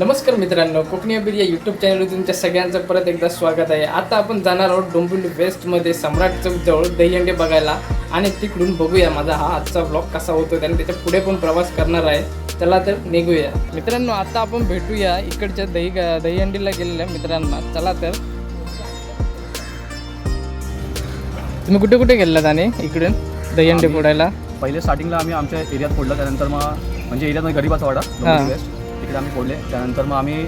नमस्कार मित्रांनो कोकणी अबीर या यूट्यूब चॅनलवर तुमच्या सगळ्यांचं परत एकदा स्वागत आहे. आता आपण जाणार आहोत डोंबिवली वेस्टमध्ये सम्राट चौक जवळ दहीहंडी बघायला आणि तिकडून बघूया माझा हा आजचा ब्लॉग कसा होतो आणि त्याच्या पुढे पण प्रवास करणार आहे चला तर निघूया. मित्रांनो आता आपण भेटूया इकडच्या दही दहीहंडीला गेलेल्या मित्रांना. चला तर. तुम्ही कुठे कुठे गेलात आणि इकडून दहीहंडी फोडायला? पहिले स्टार्टिंगला आम्ही आमच्या एरियात फोडलं त्यानंतर मग म्हणजे एरियात गरीबाचा वाडा वेस्ट तिकडे आम्ही फोडले त्यानंतर मग आम्ही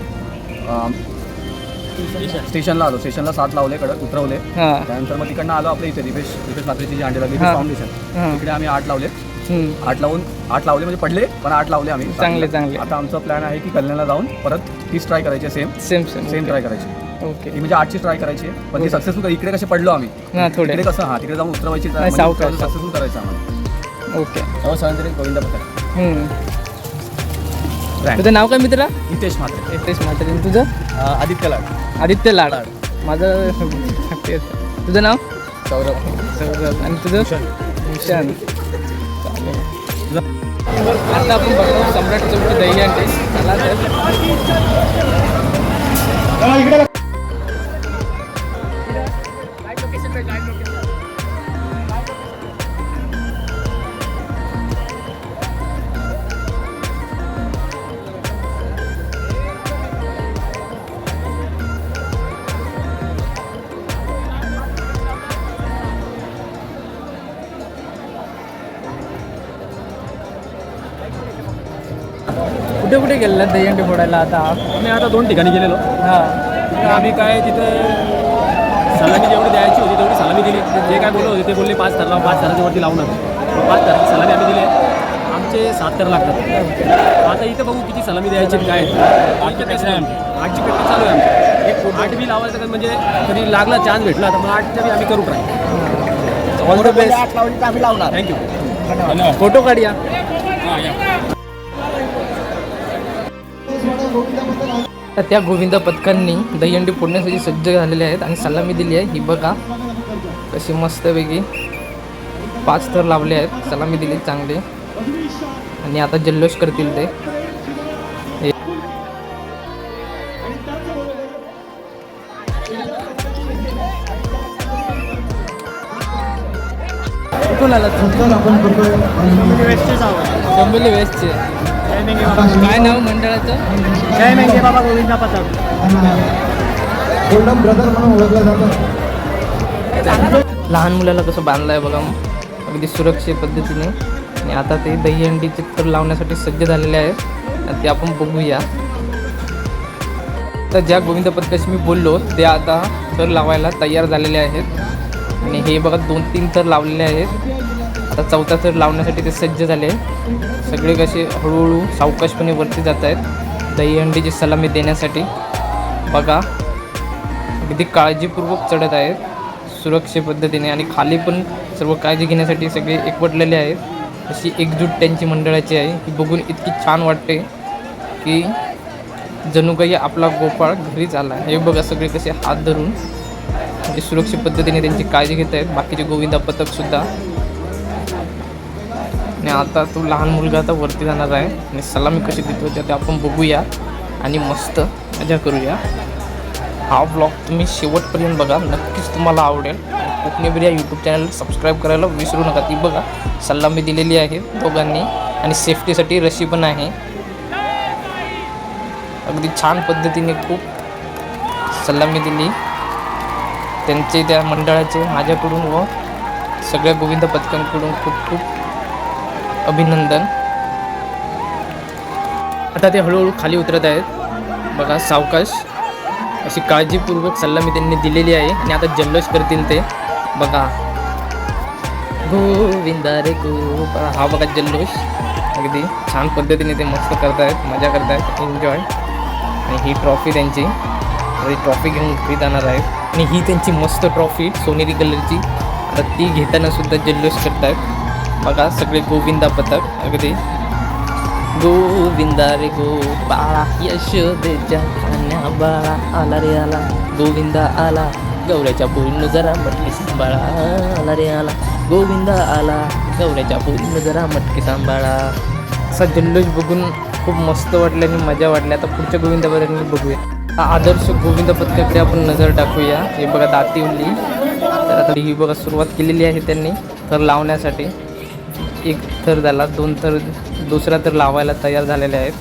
स्टेशनला आलो. स्टेशनला सात लावले कडक उतरवले. हां. त्यानंतर मग तिकडनं आलो आपल्या इथे दिपेश दिपेश लात्रेची जी अंडे लागली हा. फाउंडेशन हां. तिकडे आम्ही आठ लावले. हम्म. आठ लावून आठ लावले म्हणजे पडले पण आठ लावले आम्ही. चांगले, चांगले. आता आमचा प्लॅन आहे की कल्याणला जाऊन परत तीस ट्राय करायची same same same same try करायची. ओके ती म्हणजे आठची ट्राय करायची. आहे. पण ती सक्सेसफुल इकडे कसे पडलो आम्ही? हां थोडे. इकडे कसं हा तिकडे जाऊन उतरवायची नाही, सावकाश. सक्सेसफुल करायचं आम्हाला. ओके तेव्हा गोविंदा हम्म. तुझं नाव काय मित्रा? नितेश म्हात्रे. नितेश म्हात्रे. तुझं? आदित्य लाड. आदित्य लाड. माझं. तुझं नाव? सौरभ. सौरभ. आणि तुझं? भूषण. आता आपण बघतो सम्राट चौकी दही चला तर. गेलेला दही अंडे फोडायला आता. आम्ही आता दोन ठिकाणी गेलेलो. हां. तिथे आम्ही काय तिथे सलामी जेवढी द्यायची होती तेवढी सलामी दिली. जे काय बोलत होते ते बोलले पाच थर लाव पाच थराच्या वरती लावू नका. मग पाच थराची सलामी आम्ही दिली. आमचे सात थर लागतात. आता इथे बघू किती सलामी द्यायची काय. आठची प्रॅक्टिस आहे आमची. आठची चालू आहे आमची. एक आठ बी लावायचं का म्हणजे कधी लागला चान्स भेटला तर मग आठच्या बी आम्ही करू ट्राय ऑल द बेस्ट आठ लावली तर आम्ही लावणार. थँक्यू फोटो काढूया. तर त्या गोविंदा पथकांनी दहीहंडी फोडण्यासाठी सज्ज झालेले आहेत आणि सलामी दिली आहे. ही बघा. कशी मस्तपैकी पाच थर लावले आहेत. सलामी दिली चांगली. आणि आता जल्लोष करतील ते. कुठून आला डोंबिवली वेस्टचे. काय नाव मंडळाचं? जय मेंगे बाबा गोविंदा पथक. गोल्डन ब्रदर म्हणून ओळखलं जातं. लहान मुलाला कसं बांधलं आहे बघा अगदी सुरक्षित पद्धतीने. आणि आता ते दहीहंडी चित्र लावण्यासाठी सज्ज झालेले आहेत. आणि ते आपण बघूया. तर ज्या गोविंद पथकाशी मी बोललो ते आता थर लावायला तयार झालेले आहेत. आणि हे बघा दोन तीन थर लावलेले आहेत. आता चौथा थर लावण्यासाठी ते सज्ज झाले सगळे कसे हळूहळू सावकाशपणे वरती जात आहेत. दहीहंडीची सलामी देण्यासाठी. बघा अगदी काळजीपूर्वक चढत आहेत. सुरक्षे पद्धतीने आणि खाली पण सर्व काळजी घेण्यासाठी सगळे एकवटलेले आहेत. अशी एकजूट त्यांची मंडळाची आहे. ही बघून इतकी छान वाटते की जणू काही आपला गोपाळ घरीच आला हे बघा सगळे कसे हात धरून म्हणजे सुरक्षित पद्धतीने त्यांची काळजी घेत आहेत. बाकीचे गोविंदा पथकसुद्धा आणि आता तो लहान मुलगा आता वरती जाणार आहे. आणि सलामी कशी देतो ते आपण बघूया. आणि मस्त मजा करूया. हा ब्लॉग तुम्ही शेवटपर्यंत बघा. नक्कीच तुम्हाला आवडेल. कोकणी बिर्या यूट्यूब चॅनल सबस्क्राईब करायला विसरू नका. ती बघा. सल्ला मी दिलेली आहे दोघांनी. आणि सेफ्टीसाठी रशी पण आहे. अगदी छान पद्धतीने खूप सल्लामी दिली. त्यांचे त्या मंडळाचे माझ्याकडून व सगळ्या गोविंद पथकांकडून खूप खूप अभिनंदन. आता ते हळूहळू खाली उतरत आहेत. बघा सावकाश. अशी काळजीपूर्वक सल्ला मी त्यांनी दिलेली आहे आणि आता जल्लोष करतील ते. बघा. गोविंदा रे गो हा बघा जल्लोष. अगदी छान पद्धतीने ते मस्त करतायत मजा करतायत एन्जॉय आणि ही ट्रॉफी त्यांची. ही ट्रॉफी घेऊन घरी जाणार आहेत. आणि ही त्यांची मस्त ट्रॉफी सोनेरी कलरची आता ती घेताना सुद्धा जल्लोष करतायत. बघा सगळे गोविंदा पथक अगदी. गोविंदा रे गो बाळा यशोदेच्या कन्या बाळा आला रे आला. गोविंदा आला गौऱ्याच्या बोलणं जरा मटकी सांभाळा. आला रे आला. गोविंदा आला गौऱ्याच्या बोलणं जरा मटकी सांभाळा. असा जल्लोष बघून खूप मस्त वाटलं आणि मजा वाटली. आता पुढच्या गोविंदा पथकाने बघूया. आदर्श गोविंद पथकाकडे आपण नजर टाकूया. हे बघा दाती उरली तर आता ही बघा सुरुवात केलेली आहे त्यांनी. तर लावण्यासाठी. एक थर झाला दोन थर दुसरा थर लावायला तयार झालेले आहेत.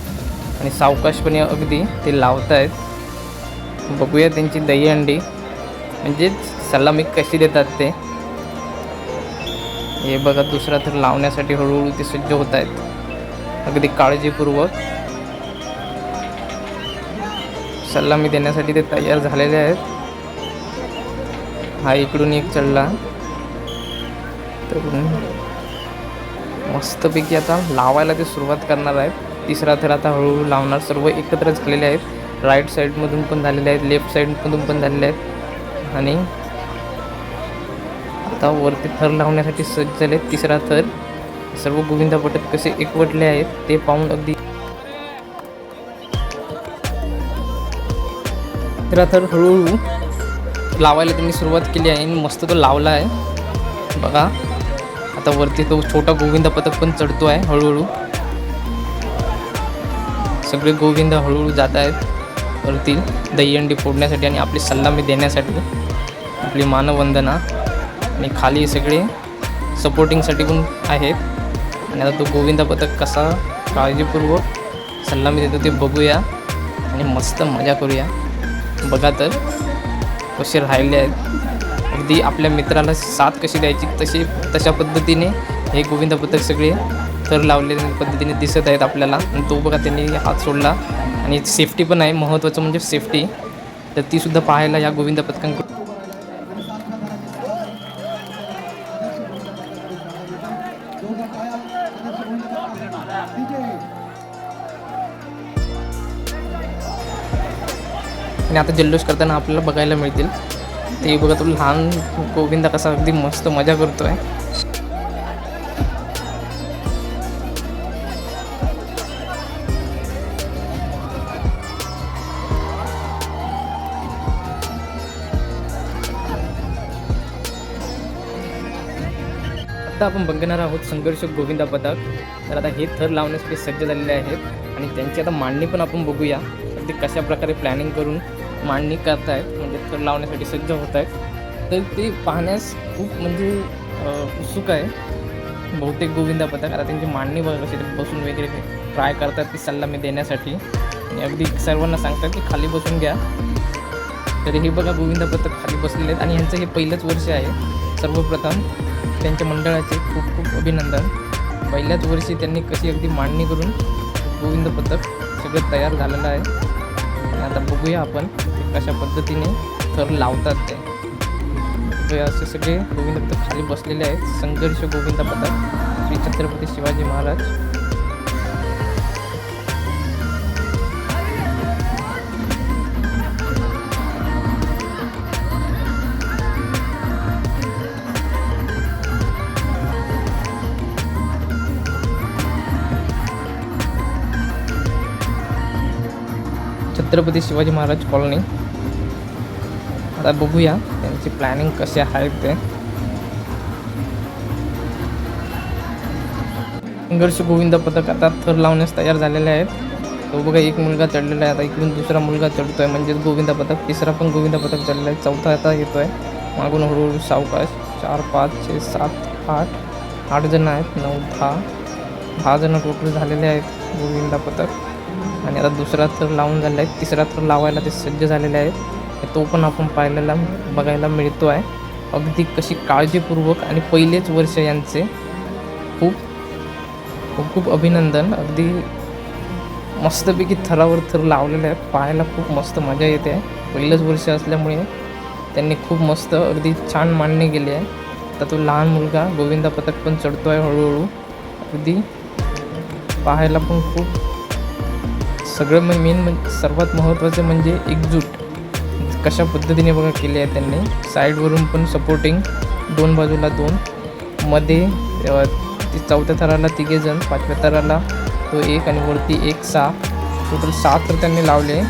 आणि सावकाशपणे अगदी ते लावत आहेत बघूया त्यांची दहीहंडी म्हणजेच सलामी कशी देतात ते. हे बघा दुसरा थर लावण्यासाठी हळूहळू ते सज्ज होत आहेत अगदी काळजीपूर्वक. सलामी देण्यासाठी ते तयार झालेले आहेत. हा इकडून एक चढला. तर मस्तपैकी आता लावायला ते सुरुवात करणार आहेत. तिसरा थर आता हळूहळू लावणार. सर्व एकत्रच केलेले आहेत. राईट साईडमधून पण झालेले आहेत. लेफ्ट साईडमधून पण झालेले आहेत. आणि आता वरती थर लावण्यासाठी सज्ज झाले तिसरा थर. सर्व गोविंदा पटत कसे एकवटले आहेत ते पाहून अगदी तिसरा थर हळूहळू लावायला त्यांनी सुरुवात केली आहे आणि मस्त तो लावला आहे. बघा. आता वरती तो छोटा गोविंदा पथक पण चढतो आहे हळूहळू. सगळे गोविंद हळूहळू जात आहेत वरती दहीहंडी फोडण्यासाठी आणि आपली सल्लामी देण्यासाठी. आपली मानवंदना. आणि खाली सगळे सपोर्टिंगसाठी पण आहेत. आणि आता तो गोविंदा पथक कसा काळजीपूर्वक सल्लामी देतो ते बघूया. आणि मस्त मजा करूया. बघा तर कसे राहिले आहेत. ती आपल्या मित्राला साथ कशी द्यायची तशी तशा पद्धतीने हे गोविंद पथक सगळे थर लावलेल्या पद्धतीने दिसत आहेत आपल्याला. आणि तो बघा त्यांनी हात सोडला. आणि सेफ्टी पण आहे महत्त्वाचं म्हणजे सेफ्टी तर तीसुद्धा पाहायला या गोविंद पथकांकडून आणि आता जल्लोष करताना आपल्याला बघायला मिळतील. ते बघा तो लहान गोविंदा कसा अगदी मस्त मजा करतो आहे आता आपण बघणार आहोत संघर्ष गोविंदा पथक तर आता हे थर लावण्यासाठी सज्ज झालेले आहेत. आणि त्यांची आता मांडणी पण आपण बघूया. तर ते कशा प्रकारे प्लॅनिंग करून मांडणी करतायत. म्हणजे लावण्यासाठी सज्ज होत आहेत. तर ते पाहण्यास खूप म्हणजे उत्सुक आहे. बहुतेक गोविंदा पथक आता त्यांची मांडणी बघा कशी ते बसून वगैरे ट्राय करतात ती सल्ला मी देण्यासाठी. आणि अगदी सर्वांना सांगतात की खाली बसून घ्या. तर हे बघा गोविंदा पथक खाली बसलेले आहेत. आणि यांचं हे पहिलंच वर्ष आहे. सर्वप्रथम त्यांच्या मंडळाचे खूप खूप अभिनंदन. पहिल्याच वर्षी त्यांनी कशी अगदी मांडणी करून गोविंद पथक सगळं तयार झालेलं आहे. आणि आता बघूया आपण कशा पद्धतीने थर लावतात ते. बघूया असे सगळे गोविंद खाली बसलेले आहेत. संघर्ष गोविंद पथक श्री छत्रपती शिवाजी महाराज. छत्रपती शिवाजी महाराज कॉलनी. आता बघूया त्यांची प्लॅनिंग कसे आहे ते. संघर्ष गोविंद पथक आता थर लावण्यास तयार झालेले आहेत. तो बघा एक मुलगा चढलेला आहे. आता इकडून दुसरा मुलगा चढतोय. म्हणजेच गोविंद पथक. तिसरा पण गोविंद पथक चढलेला आहे. चौथा आता येतोय. मागून हळूहळू सावकाश. चार पाच छे सात आठ. आठ जण आहेत. नऊ दहा. दहा जण टोटल झालेले आहेत गोविंदा पथक. आणि आता दुसरा थर लावून झालेला आहे तिसरा थर लावायला ते सज्ज झालेले आहेत. तो पण आपण पाहायला बघायला मिळतो आहे. अगदी कशी काळजीपूर्वक आणि पहिलेच वर्ष यांचे खूप खूप खूप अभिनंदन. अगदी मस्तपैकी थरावर थर लावलेले आहेत. पाहायला खूप मस्त मजा येते. आहे पहिलंच वर्ष असल्यामुळे त्यांनी खूप मस्त अगदी छान मांडणी केली आहे. आता तो लहान मुलगा गोविंदा पथक पण चढतो आहे हळूहळू. अगदी पाहायला पण खूप सगळं मेन म्हणजे सर्वात महत्त्वाचं म्हणजे एकजूट. कशा पद्धतीने बघा केली आहे त्यांनी. साईडवरून पण सपोर्टिंग दोन बाजूला दोन. मध्ये ती चौथ्या थराला तिघे जण पाचव्या थराला तो एक आणि वरती एक सहा. टोटल सहा तर त्यांनी लावले.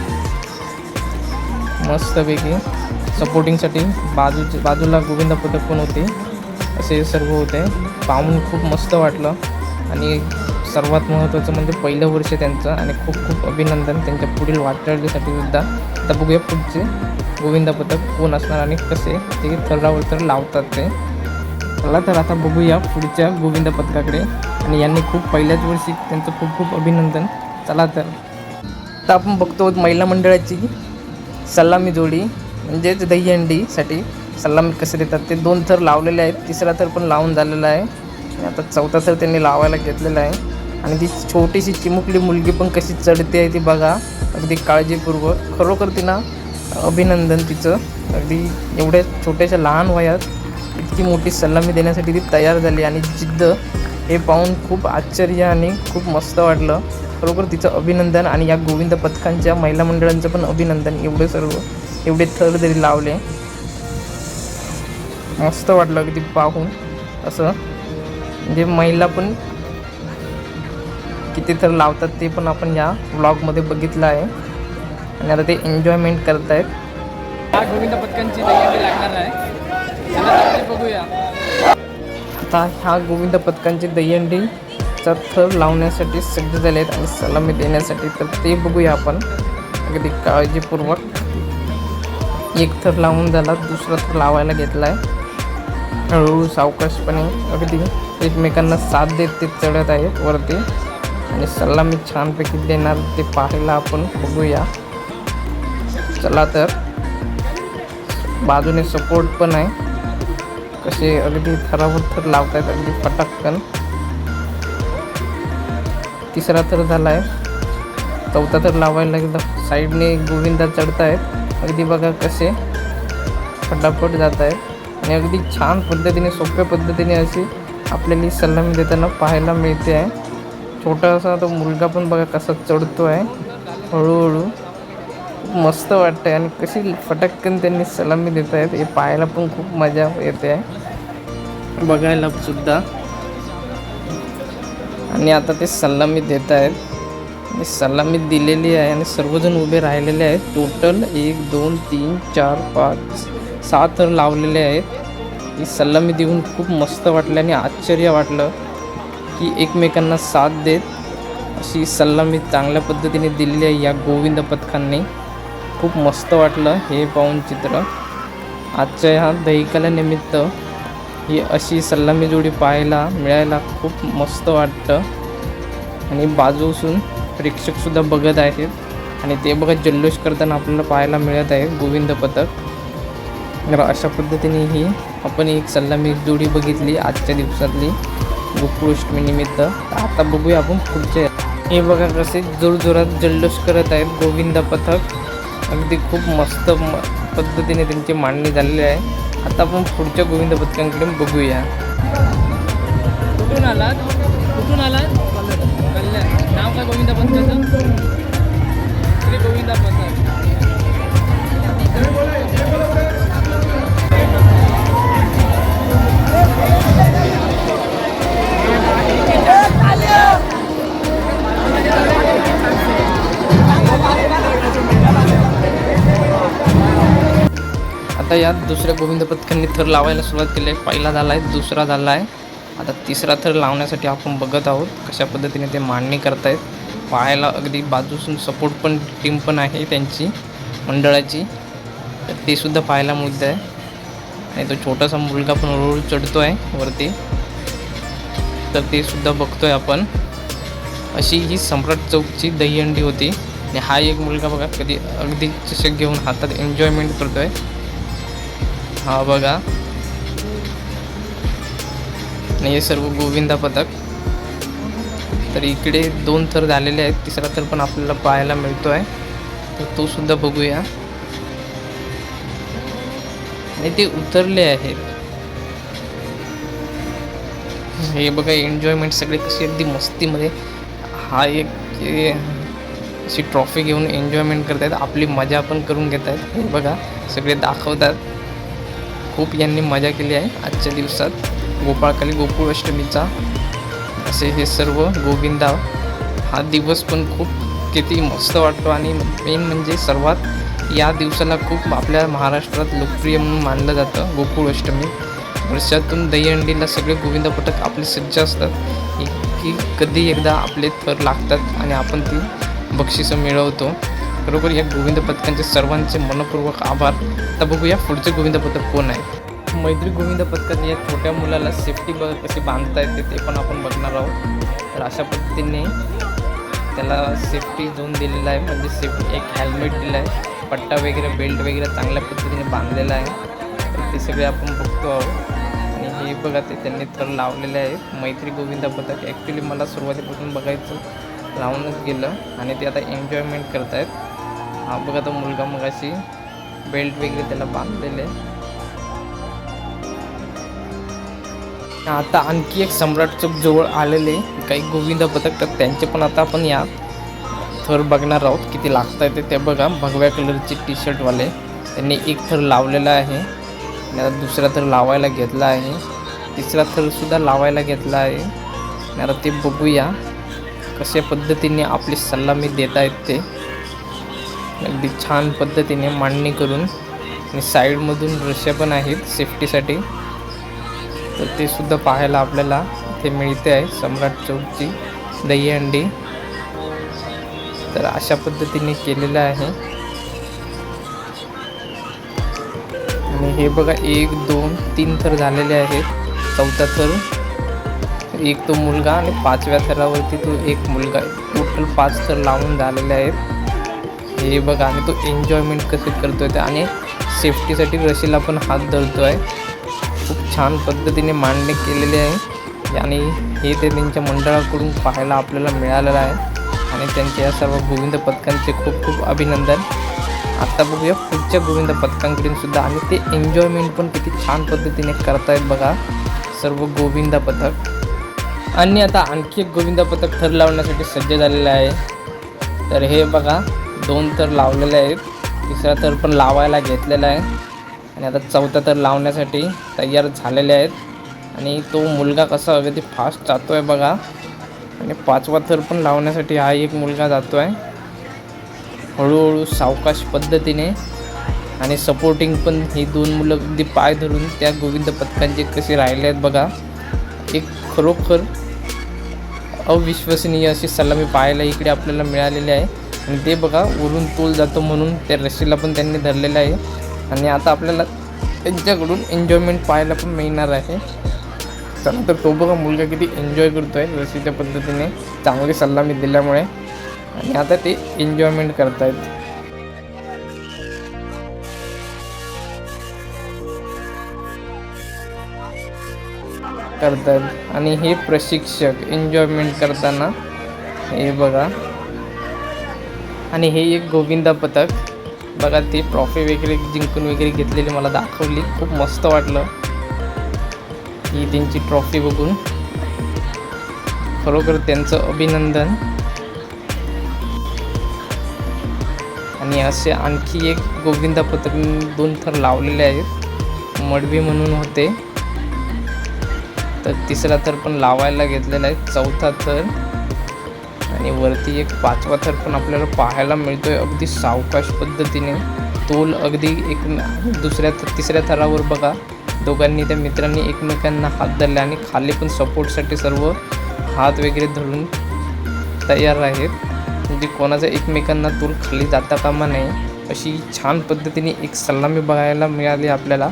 मस्तपैकी. सपोर्टिंगसाठी बाजू बाजूला गोविंद पथक पण होते. असे सर्व होते. पाहून खूप मस्त वाटलं. आणि सर्वात महत्त्वाचं म्हणजे पहिलं वर्ष त्यांचं आणि खूप खूप अभिनंदन त्यांच्या पुढील वाटचालीसाठी सुद्धा. आता बघूया पुढचे गोविंदा पथक कोण असणार आणि कसे ते थरावर तर लावतात ते. चला तर आता बघूया पुढच्या गोविंदा पथकाकडे. आणि यांनी खूप पहिल्याच वर्षी त्यांचं खूप खूप अभिनंदन. चला तर. आता आपण बघतो महिला मंडळाची सलामी जोडी म्हणजेच दहीहंडीसाठी सलामी कसे देतात. ते दोन थर लावलेले आहेत तिसरा थर पण लावून झालेला आहे. आणि आता चौथा थर त्यांनी लावायला घेतलेला आहे. आणि ती छोटीशी चिमुकली मुलगी पण कशी चढते आहे ती बघा. अगदी काळजीपूर्वक. खरोखर तिला अभिनंदन तिचं. अगदी एवढ्या छोट्याशा लहान वयात इतकी मोठी सलामी देण्यासाठी ती तयार झाली आणि जिद्द हे पाहून खूप आश्चर्य आणि खूप मस्त वाटलं. खरोखर तिचं अभिनंदन आणि या गोविंद पथकांच्या महिला मंडळांचं पण अभिनंदन. एवढे सर्व एवढे थर जरी लावले मस्त वाटलं अगदी पाहून. असं. म्हणजे महिला पण किती थर लावतात ते पण आपण या व्लॉगमध्ये बघितलं आहे. आणि आता ते एन्जॉयमेंट करतायत. हा गोविंद पथकांची तयारी लागणार आहे. चला तर ते बघूया. आता ह्या गोविंद पथकांची दहीहंडीचा थर लावण्यासाठी सज्ज झाले आहेत आणि सलामी देण्यासाठी तर ते बघूया आपण. अगदी काळजीपूर्वक. एक थर लावून झाला दुसरा थर लावायला घेतला आहे हळूहळू सावकाशपणे अगदी एकमेकांना साथ देत ते चढत आहेत वरती. आणि सलामी छानपैकी देणार ते पाहायला आपण बघूया. चला तर. बाजूने सपोर्ट पण आहे. कसे अगदी थरावर थर लावतायत, अगदी पटकन तिसरा आहे चौथा थर लावायला एकदा साईडने गोविंदा चढतायत. अगदी बघा कसे फटाफट जात आणि अगदी छान पद्धतीने, सोप्या अशी आपल्याला ही सलामी देताना पाहायला मिळते. आहे छोटासा तो मुलगा पण बघा कसा चढतो आहे हळूहळू मस्त वाटतं आहे आणि कशी फटकन त्यांनी सलामी देत आहेत हे पाहायला पण खूप मजा येते. आहे बघायला सुद्धा. आणि आता ते सलामी देत आहेत सलामी दिलेली आहे आणि सर्वजण उभे राहिलेले आहेत. टोटल एक दोन तीन चार पाच सात लावलेले आहेत. ही सलामी देऊन खूप मस्त वाटलं आणि आश्चर्य वाटलं. की एकमेकांना साथ देत अशी सलामी चांगल्या पद्धतीने दिलेली आहे या गोविंद पथकांनी. खूप मस्त वाटलं हे पाहून चित्र. आजच्या ह्या दहिकाल्यानिमित्त ही अशी सल्लामी जोडी पाहायला मिळायला खूप मस्त वाटतं. आणि बाजूसून प्रेक्षकसुद्धा बघत आहेत. आणि ते बघत जल्लोष करताना आपल्याला पाहायला मिळत आहे गोविंद पथक. तर अशा पद्धतीने ही आपण एक सल्लामी जोडी बघितली आजच्या दिवसातली. गोकुळष्टमीनिमित्त आता बघूया आपण पुढचे. हे बघा कसे जोरजोरात जल्लोष करत आहेत गोविंद पथक. अगदी खूप मस्त म पद्धतीने त्यांची मांडणी झालेली आहे. आता आपण पुढच्या गोविंद पथकांकडे बघूया. कुठून आलात? कुठून आलात? कल्याण. नाव काय गोविंदा पथकाचं? श्री गोविंदा पथक. आता यात दुसऱ्या गोविंद पथकांनी थर लावायला सुरुवात केली आहे. पहिला झाला आहे दुसरा झाला आहे. आता तिसरा थर लावण्यासाठी आपण बघत आहोत कशा पद्धतीने ते मांडणी करतायत. पाहायला अगदी बाजूसून सपोर्ट पण टीम पण आहे त्यांची मंडळाची. तर ते सुद्धा पाहायला मिळतं आहे आणि तो छोटासा मुलगा पण हळूहळू चढतो आहे वरती. तर ते सुद्धा बघतोय आपण. अशी ही सम्राट चौकची दहीहंडी होती. आणि हा एक मुलगा बघा कधी अगदी चषक घेऊन हातात एन्जॉयमेंट करतो आहे हा बघा. नाही हे सर्व गोविंदा पथक तर इकडे दोन थर झालेले आहेत. तिसरा थर पण आपल्याला पाहायला मिळतो आहे तर तो सुद्धा बघूया. आणि ते उतरले आहेत. हे बघा एन्जॉयमेंट सगळे कशी अगदी मस्तीमध्ये. हा एक अशी ट्रॉफी घेऊन एन्जॉयमेंट करतायत. आपली मजा पण करून घेत आहेत हे बघा सगळे दाखवतात. खूप यांनी मजा केली आहे आजच्या दिवसात. गोपाळकाली गोकुळ अष्टमीचा असे हे सर्व गोविंदा हा दिवस पण खूप किती मस्त वाटतो. आणि मेन म्हणजे सर्वात या दिवसाला खूप आपल्या महाराष्ट्रात लोकप्रिय म्हणून मानलं जातं गोकुळ अष्टमी वर्षातून दहीहंडीला सगळे गोविंद पथक आपले सज्ज असतात. की कधी एकदा आपले थर लागतात आणि आपण ती बक्षिसं मिळवतो. खरोखर या गोविंद पथकांचे सर्वांचे मनपूर्वक आभार. तर बघूया पुढचे गोविंद पथक कोण आहे? मैत्री गोविंद पथकात या छोट्या मुलाला सेफ्टी ब कशी बांधता येते ते पण आपण बघणार आहोत. तर अशा पद्धतीने त्याला सेफ्टी झोन दिलेला आहे. म्हणजे सेफ्टी एक हेल्मेट दिलं आहे. पट्टा वगैरे बेल्ट वगैरे चांगल्या पद्धतीने बांधलेला आहे. तर ते सगळे आपण बघतो आहोत. आणि हे बघा ते त्यांनी तर लावलेले आहेत मैत्री गोविंदा पथक ॲक्च्युली मला सुरुवातीपासून बघायचं लावूनच गेलं. आणि ते आता एन्जॉयमेंट करत आहेत हा बघा तो मुलगा मगाशी बेल्ट वगैरे त्याला बांधलेले. आता आणखी एक सम्राट चौक जवळ आलेले काही गोविंदा पथक तर त्यांचे पण आता आपण या थर बघणार आहोत. किती लागत आहे ते बघा. भगव्या कलरचे टी शर्टवाले त्यांनी एक थर लावलेला आहे. आणि आता दुसरा थर लावायला घेतला आहे. तिसरा थरसुद्धा लावायला घेतला आहे. आणि आता ते बघूया कशा पद्धतीने आपली सल्लामी देत आहेत ते. अगदी छान पद्धतीने मांडणी करून आणि साईडमधून रश्या पण आहेत सेफ्टीसाठी. तर ते सुद्धा पाहायला आपल्याला इथे मिळते आहे सम्राट चौकची दहीहंडी तर अशा पद्धतीने केलेलं आहे. आणि हे बघा एक दोन तीन थर झालेले आहेत. चौथा थर. एक तो मुलगा आणि पाचव्या थरावरती तो एक मुलगा टोटल पाच थर लावून झालेले आहेत. हे बघा आणि तो एन्जॉयमेंट कसे करतो ते आणि सेफ्टीसाठी रशीला पण हात धरतो आहे खूप छान पद्धतीने मांडणी केलेली आहे. आणि हे ते त्यांच्या मंडळाकडून पाहायला आपल्याला मिळालेलं आहे. आणि त्यांच्या या सर्व गोविंद पथकांचे खूप खूप अभिनंदन. आत्ता बघूया पुढच्या गोविंद पथकांकडून सुद्धा आणि ते एन्जॉयमेंट पण किती छान पद्धतीने करतायत बघा सर्व गोविंदा पथक. आणि आता आणखी एक गोविंदा पथक ठर लावण्यासाठी सज्ज झालेलं आहे. तर हे बघा दोन थर लावलेले आहेत. तिसरा थर पण लावायला घेतलेला आहे. आणि आता चौथा तर लावण्यासाठी तयार झालेले आहेत. आणि तो मुलगा कसा अगदी फास्ट जातो आहे बघा. आणि पाचवा थर पण लावण्यासाठी हा एक मुलगा जातो आहे हळूहळू सावकाश पद्धतीने. आणि सपोर्टिंग पण ही दोन मुलं अगदी पाय धरून त्या गोविंद पथकांचे कसे राहिले आहेत बघा. एक खरोखर अविश्वसनीय अशी सलामी पाहायला इकडे आपल्याला मिळालेली आहे. आणि ते बघा वरून तोल जातो म्हणून त्या रस्सीला पण त्यांनी धरलेलं आहे. आणि आता आपल्याला त्यांच्याकडून एन्जॉयमेंट पाहायला पण मिळणार आहे. चला तर तो बघा मुलगा किती एन्जॉय करतो आहे रस्सीच्या पद्धतीने. चांगली सल्लामी दिल्यामुळे. आणि आता ते एन्जॉयमेंट करतायत. करतात आणि हे प्रशिक्षक एन्जॉयमेंट करताना हे बघा. आणि हे एक गोविंदा पथक. बघा ते ट्रॉफी वगैरे जिंकून वगैरे घेतलेली मला दाखवली. खूप मस्त वाटलं. ही त्यांची ट्रॉफी बघून. खरोखर त्यांचं अभिनंदन. आणि असे आणखी एक गोविंदा पथक दोन थर लावलेले आहेत. मडवी म्हणून होते. तर तिसरा थर पण लावायला घेतलेला आहे. चौथा थर. आणि वरती एक पाचवा थर पण आपल्याला पाहायला मिळतो आहे अगदी सावकाश पद्धतीने. तोल अगदी एक दुसऱ्या तिसऱ्या थरावर बघा. दोघांनी त्या मित्रांनी एकमेकांना हात धरले आणि खाली पण सपोर्टसाठी सर्व हात वगैरे धरून तयार आहेत. म्हणजे कोणाचा एकमेकांना तोल खाली जाता कामा नये अशी छान पद्धतीने एक सलामी बघायला मिळाली आपल्याला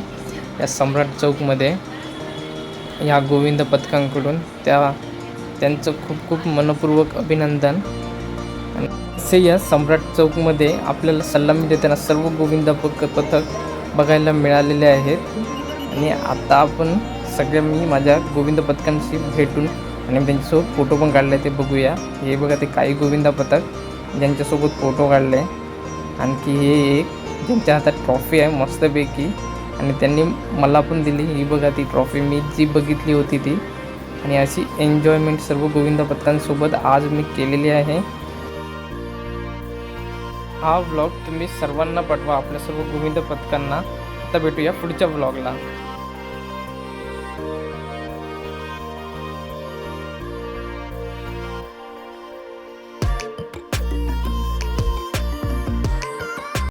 या सम्राट चौकमध्ये. या गोविंद पथकांकडून त्या त्यांचं खूप खूप मनपूर्वक अभिनंदन. असे या सम्राट चौकमध्ये आपल्याला सल्लामी देताना सर्व गोविंद पक पथक बघायला मिळालेले आहेत. आणि आता आपण सगळ्या मी माझ्या गोविंद पथकांशी भेटून आणि त्यांच्यासोबत फोटो पण काढले ते बघूया. हे बघा ते काही गोविंदा पथक ज्यांच्यासोबत फोटो काढले. आणखी हे एक ज्यांच्या हातात ट्रॉफी आहे मस्तपैकी. आणि त्यांनी मला पण दिली. ही बघा ती ट्रॉफी मी जी बघितली होती ती आणि अशी एन्जॉयमेंट सर्व गोविंद पत्तांसोबत आज मी केलेली आहे. हा व्लॉग तुम्ही सर्वांना पाठवा आपल्या सर्व गोविंद पथकांना आता भेटूया पुढच्या व्लॉगला